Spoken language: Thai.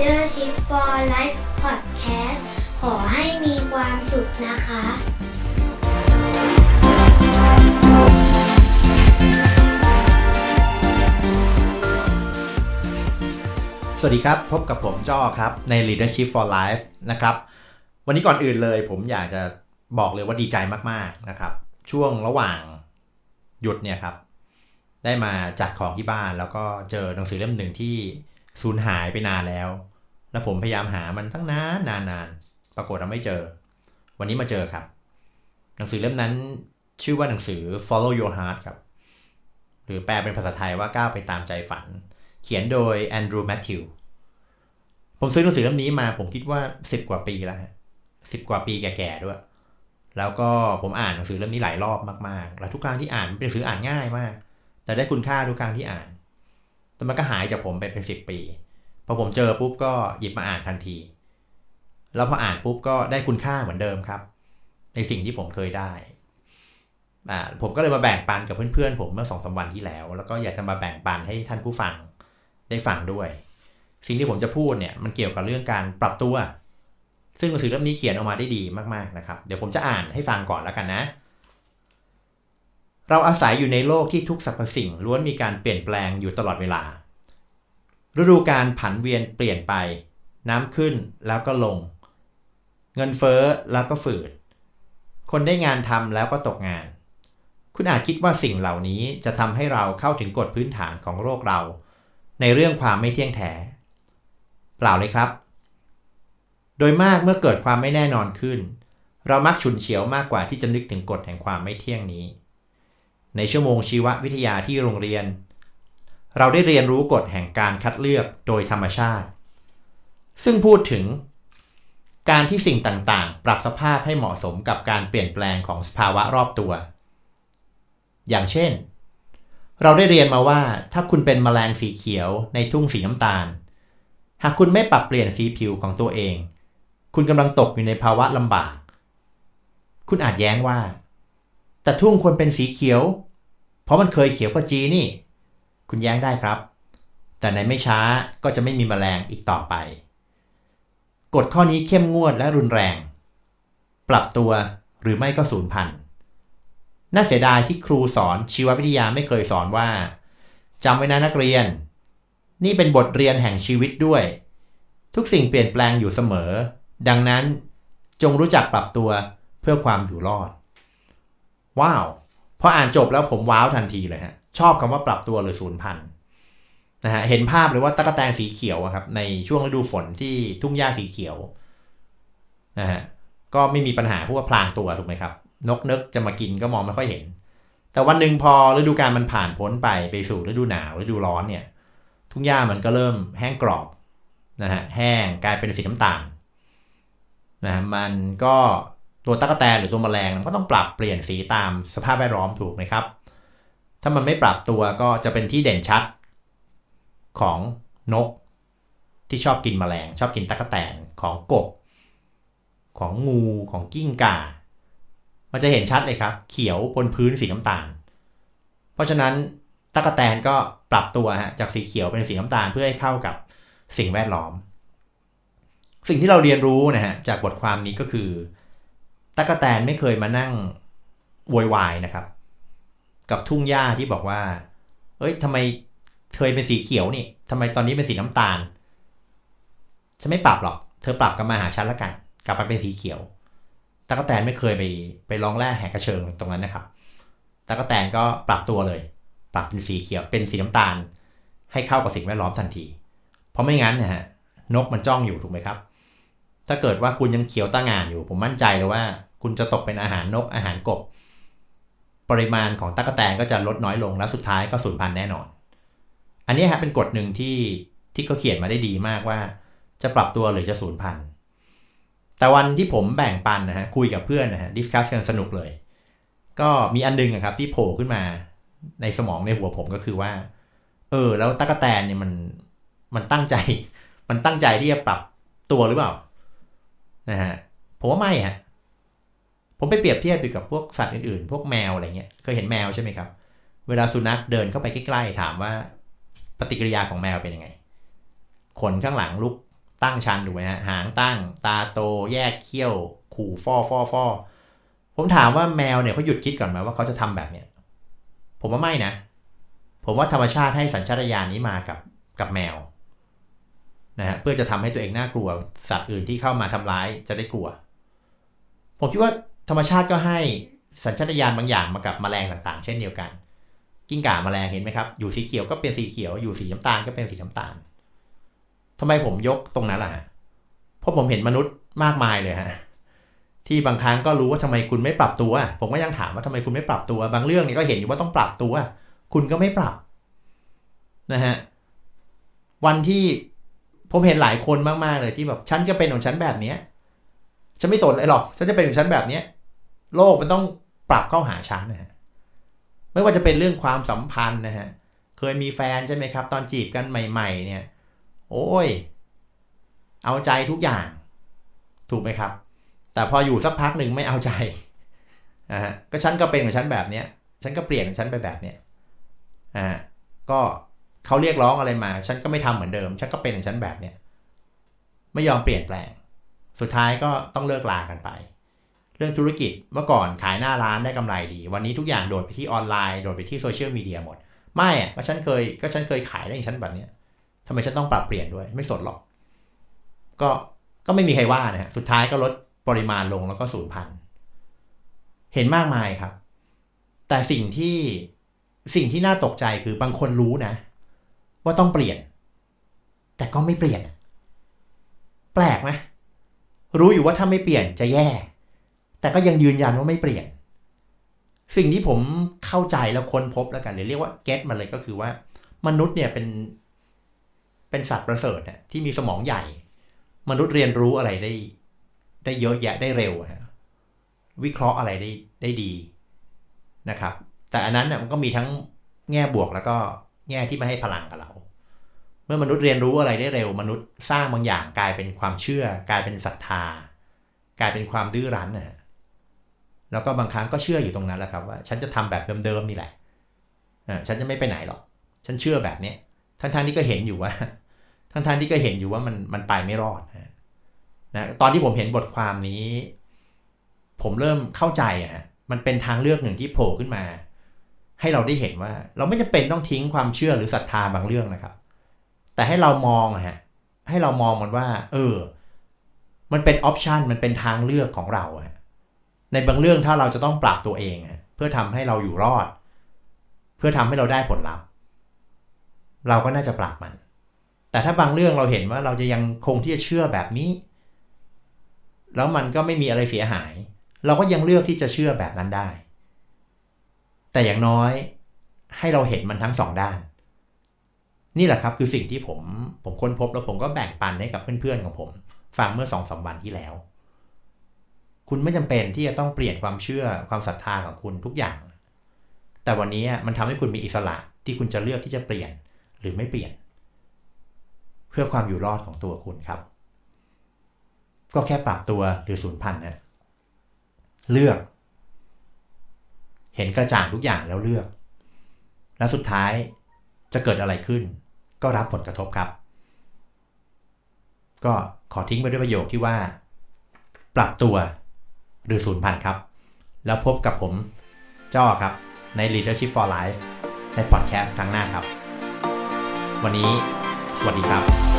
Leadership for Life Podcast ขอให้มีความสุขนะคะสวัสดีครับ พบกับผมจ้อครับ ใน Leadership for Life นะครับ วันนี้ก่อนอื่นเลยผมอยากจะบอกเลยว่าดีใจมากๆนะครับ ช่วงระหว่างหยุดเนี่ยครับ ได้มาจัดของที่บ้านแล้วก็เจอหนังสือเล่มหนึ่งที่ สูญหายไปนานแล้ว แล้วผมพยายามหามันตั้งนานนานนานปรากฏว่าไม่เจอ วันนี้มาเจอครับ หนังสือเล่มนั้นชื่อว่าหนังสือ Follow Your Heart ครับ หรือแปลเป็นภาษาไทยว่าก้าวไปตามใจฝัน เขียนโดยแอนดรูว์แมทธิวผมซื้อหนังสือเล่มนี้มาผมคิดว่า10กว่าปีแล้วสิบกว่าปีแก่ๆด้วย แล้วก็ผมอ่านหนังสือเล่มนี้หลายรอบมากๆ แล้วทุกครั้งที่อ่านเป็นหนังสืออ่านง่ายมาก แต่ได้คุณค่าทุกครั้งที่อ่าน แต่มันก็หายจากผมไปเป็นสิบปี พอผมเจอปุ๊บก็หยิบมาอ่านทันที แล้วพออ่านปุ๊บก็ได้คุณค่าเหมือนเดิมครับ ในสิ่งที่ผมเคยได้อ่าผมก็เลยมาแบ่งปันกับเพื่อนๆ ผมเมื่อสองสาวันที่แล้ว แล้วก็อยากจะมาแบ่งปันให้ท่านผู้ฟังได้ฟังด้วย สิ่งที่ผมจะพูดเนี่ยมันเกี่ยวกับเรื่องการปรับตัว ซึ่งหนังสือเล่มนี้เขียนออกมาได้ดีมากๆนะครับ เดี๋ยวผมจะอ่านให้ฟังก่อนแล้วกันนะ เราอาศัยอยู่ในโลกที่ทุกสรรพสิ่งล้วนมีการเปลี่ยนแปลงอยู่ตลอดเวลา ฤดูการผันเวียนเปลี่ยนไป น้ำขึ้นแล้วก็ลง เงินเฟ้อแล้วก็ฝืด คนได้งานทำแล้วก็ตกงาน คุณอาจคิดว่าสิ่งเหล่านี้จะทำให้เราเข้าถึงกฎพื้นฐานของโลกเรา ในเรื่องความไม่เที่ยงแท้ เปล่าเลยครับ โดยมากเมื่อเกิดความไม่แน่นอนขึ้น เรามักฉุนเฉียวมากกว่าที่จะนึกถึงกฎแห่งความไม่เที่ยงนี้ ในชั่วโมงชีววิทยาที่โรงเรียน เราได้เรียนรู้กฎแห่งการคัดเลือกโดยธรรมชาติ ซึ่งพูดถึง การที่สิ่งต่างๆ ปรับสภาพให้เหมาะสมกับการเปลี่ยนแปลงของสภาวะรอบตัว อย่างเช่น เราได้เรียนมาว่าถ้าคุณเป็นแมลงสีเขียวในทุ่งสีน้ำตาล หากคุณไม่ปรับเปลี่ยนสีผิวของตัวเอง คุณกำลังตกอยู่ในภาวะลำบาก คุณอาจแย้งว่า แต่ทุ่งควรเป็นสีเขียว เพราะมันเคยเขียวกว่าจีนี่ คุณแย้งได้ครับ แต่ในไม่ช้าก็จะไม่มีแมลงอีกต่อไป กฎข้อนี้เข้มงวดและรุนแรง ปรับตัวหรือไม่ก็สูญพันธุ์น่าเสียดายที่ครูสอนชีววิทยาไม่เคยสอนว่าจำไว้นะนักเรียน นี่เป็นบทเรียนแห่งชีวิตด้วย ทุกสิ่งเปลี่ยนแปลงอยู่เสมอ ดังนั้นจงรู้จักปรับตัวเพื่อความอยู่รอด ว้าว พออ่านจบแล้วผมว้าวทันทีเลยฮะชอบคำว่าปรับตัวหรือศูนย์พันนะฮะเห็นภาพเลยว่าตะกแตนสีเขียวอะครับในช่วงฤดูฝนที่ทุ่งหญ้าสีเขียวนะฮะก็ไม่มีปัญหาพว่าพลางตัวถูกไหมครับ นกนึกจะมากินก็มองไม่ค่อยเห็น แต่วันหนึ่งพอฤดูกาลมันผ่านพ้นไปไปสู่ฤดูหนาวฤดูร้อนเนี่ย ทุ่งหญ้ามันก็เริ่มแห้งกรอบนะฮะแห้งกลายเป็นสีน้ำตาลนะฮะมันก็ ตัวตะกแตนหรือตัวแมลงมันก็ต้องปรับเปลี่ยนสีตามสภาพแวดล้อมถูกไหมครับ ถ้ามันไม่ปรับตัวก็จะเป็นที่เด่นชัดของนกที่ชอบกินแมลง ชอบกินตะกแตนของกบ ของงูของกิ้งก่า มันจะเห็นชัดเลยครับ เขียวบนพื้นสีน้ำตาล เพราะฉะนั้นตะกแตนก็ปรับตัวฮะจากสีเขียวเป็นสีน้ำตาลเพื่อให้เข้ากับสิ่งแวดล้อม สิ่งที่เราเรียนรู้นะฮะจากบทความนี้ก็คือ ตะกแตนไม่เคยมานั่งโวยวายนะครับ กับทุ่งหญ้าที่บอกว่า เอ้ยทำไมเคยเป็นสีเขียวนี่ทำไมตอนนี้เป็นสีน้ำตาลฉันไม่ปรับหรอกเธอปรับกลับมาหาฉันแล้วกัน กลับมาเป็นสีเขียวตะกแตนไม่เคยไปไปร้องแร่แหกกระเชิงตรงนั้นนะครับตะกแตนก็ปรับตัวเลย ปรับเป็นสีเขียวเป็นสีน้ำตาล ให้เข้ากับสิ่งแวดล้อมทันที เพราะไม่งั้นนะฮะนกมันจ้องอยู่ถูกไหมครับ ถ้าเกิดว่าคุณยังเขียวตั้งงานอยู่ ผมมั่นใจเลยว่า คุณจะตกเป็นอาหารนกอาหารกบ ปริมาณของตะกแตนก็จะลดน้อยลงแล้วสุดท้ายก็สูญพันธุ์แน่นอน อันนี้ฮะเป็นกฎหนึ่งที่ที่เขาเขียนมาได้ดีมากว่า จะปรับตัวหรือจะสูญพันธุ์แต่วันที่ผมแบ่งปันนะฮะคุยกับเพื่อนนะฮะดิสคัสกันสนุกเลย ก็มีอันนึงครับที่โผล่ขึ้นมาในสมองในหัวผมก็คือว่า เออ แล้วตะกแตนเนี่ยมันมันตั้งใจ มันตั้งใจที่จะปรับตัวหรือเปล่านะฮะผมว่าไม่ฮะ ผมไปเปรียบเทียบไปกับพวกสัตว์อื่นๆ พวกแมวอะไรเงี้ย เคยเห็นแมวใช่ไหมครับ เวลาสุนัขเดินเข้าไปใกล้ๆถามว่าปฏิกิริยาของแมวเป็นยังไง ขนข้างหลังลุกตั้งชันถูกไหมฮะ หางตั้ง ตาโต แยกเขี้ยว ขู่ฟอฟอฟอผมถามว่าแมวเนี่ยเขาหยุดคิดก่อนไหมว่าเขาจะทำแบบเนี้ย ผมว่าไม่นะ ผมว่าธรรมชาติให้สัญชาตญาณนี้มากับกับแมวนะฮะเพื่อจะทำให้ตัวเองน่ากลัว สัตว์อื่นที่เข้ามาทำร้ายจะได้กลัว ผมคิดว่า ธรรมชาติก็ให้สัญชาตญาณบางอย่างมากับแมลงต่างๆ เช่นเดียวกัน กิ้งก่าแมลงเห็นไหมครับ อยู่สีเขียวก็เป็นสีเขียว อยู่สีน้ำตาลก็เป็นสีน้ำตาลทำไมผมยกตรงนั้นล่ะเพราะผมเห็นมนุษย์มากมายเลยฮะที่บางครั้งก็รู้ว่าทำไมคุณไม่ปรับตัว ผมก็ยังถามว่าทำไมคุณไม่ปรับตัว บางเรื่องเนี่ยก็เห็นอยู่ว่าต้องปรับตัว คุณก็ไม่ปรับนะฮะวันที่ผมเห็นหลายคนมากๆเลยที่แบบฉันจะเป็นของฉันแบบเนี้ยฉันไม่สนเลยหรอกฉันจะเป็นของฉันแบบเนี้ย โลกมันต้องปรับเข้าหาฉันนะฮะไม่ว่าจะเป็นเรื่องความสัมพันธ์นะฮะเคยมีแฟนใช่ไหมครับ ตอนจีบกันใหม่ ๆ เนี่ย โอ้ย เอาใจทุกอย่าง ถูกไหมครับ แต่พออยู่สักพักหนึ่งไม่เอาใจนะฮะก็ฉันก็เป็นของฉันแบบเนี้ยฉันก็เปลี่ยนของฉันไปแบบเนี้ยอ่าก็เขาเรียกร้องอะไรมา ฉันก็ไม่ทำเหมือนเดิม ฉันก็เป็นของฉันแบบเนี้ยไม่ยอมเปลี่ยนแปลง สุดท้ายก็ต้องเลิกลากันไป เรื่องธุรกิจเมื่อก่อนขายหน้าร้านได้กำไรดี วันนี้ทุกอย่างโดดไปที่ออนไลน์โดดไปที่โซเชียลมีเดียหมด ไม่อะก็ฉันเคยก็ฉันเคยขายได้อย่างฉันแบบเนี้ยทำไมฉันต้องปรับเปลี่ยนด้วยไม่สนหรอก ก็ก็ไม่มีใครว่านะฮะสุดท้ายก็ลดปริมาณลงแล้วก็สูญพันธุ์เห็นมากมายครับ แต่สิ่งที่สิ่งที่น่าตกใจคือบางคนรู้นะ ว่าต้องเปลี่ยน แต่ก็ไม่เปลี่ยน แปลกไหมรู้อยู่ว่าถ้าไม่เปลี่ยนจะแย่ แต่ก็ยังยืนยันว่าไม่เปลี่ยน สิ่งที่ผมเข้าใจแล้วค้นพบแล้วกันหรือเรียกว่าเก็ตมันเลยก็คือว่ามนุษย์เนี่ยเป็นเป็นสัตว์ประเสริฐเนี่ยที่มีสมองใหญ่ มนุษย์เรียนรู้อะไรได้ ได้เยอะแยะได้เร็วฮะวิเคราะห์อะไรได้ได้ดีนะครับ แต่อันนั้นเนี่ยมันก็มีทั้งแง่บวกแล้วก็แง่ที่ไม่ให้พลังกับเรา เมื่อมนุษย์เรียนรู้อะไรได้เร็ว มนุษย์สร้างบางอย่างกลายเป็นความเชื่อกลายเป็นศรัทธากลายเป็นความดื้อรั้นนะฮะ แล้วก็บางครั้งก็เชื่ออยู่ตรงนั้นแหละครับว่า ฉันจะทำแบบเดิมๆนี่แหละอ่าฉันจะไม่ไปไหนหรอก ฉันเชื่อแบบเนี้ยทั้งๆที่ก็เห็นอยู่ว่า ทั้งๆที่ก็เห็นอยู่ว่ามันมันไปไม่รอดนะตอนที่ผมเห็นบทความนี้ ผมเริ่มเข้าใจอะฮะมันเป็นทางเลือกหนึ่งที่โผล่ขึ้นมา ให้เราได้เห็นว่า เราไม่จำเป็นต้องทิ้งความเชื่อหรือศรัทธาบางเรื่องนะครับ แต่ให้เรามองอะฮะให้เรามองมันว่า เออ มันเป็นออปชันมันเป็นทางเลือกของเราอะ ในบางเรื่องถ้าเราจะต้องปรับตัวเองเพื่อทำให้เราอยู่รอด เพื่อทำให้เราได้ผลลัพธ์เราก็น่าจะปรับมัน แต่ถ้าบางเรื่องเราเห็นว่าเราจะยังคงที่จะเชื่อแบบนี้ แล้วมันก็ไม่มีอะไรเสียหาย เราก็ยังเลือกที่จะเชื่อแบบนั้นได้ แต่อย่างน้อยให้เราเห็นมันทั้งสองด้าน นี่แหละครับคือสิ่งที่ผมผมค้นพบแล้วผมก็แบ่งปันให้กับเพื่อนๆของผม ฟังเมื่อสองสาวันที่แล้ว คุณไม่จำเป็นที่จะต้องเปลี่ยนความเชื่อความศรัทธาของคุณทุกอย่าง แต่วันนี้มันทำให้คุณมีอิสระที่คุณจะเลือกที่จะเปลี่ยนหรือไม่เปลี่ยน เพื่อความอยู่รอดของตัวคุณครับ ก็แค่ปรับตัวหรือศูนย์พันธ์นะเลือก เห็นกระจ่างทุกอย่างแล้วเลือก แล้วสุดท้ายจะเกิดอะไรขึ้น ก็รับผลกระทบครับ ก็ขอทิ้งไปด้วยประโยคที่ว่า ปรับตัว หรือศูนย์พันครับ แล้วพบกับผมจ้อครับ ใน Leadership for Life ในพอดแคสต์ครั้งหน้าครับ วันนี้สวัสดีครับ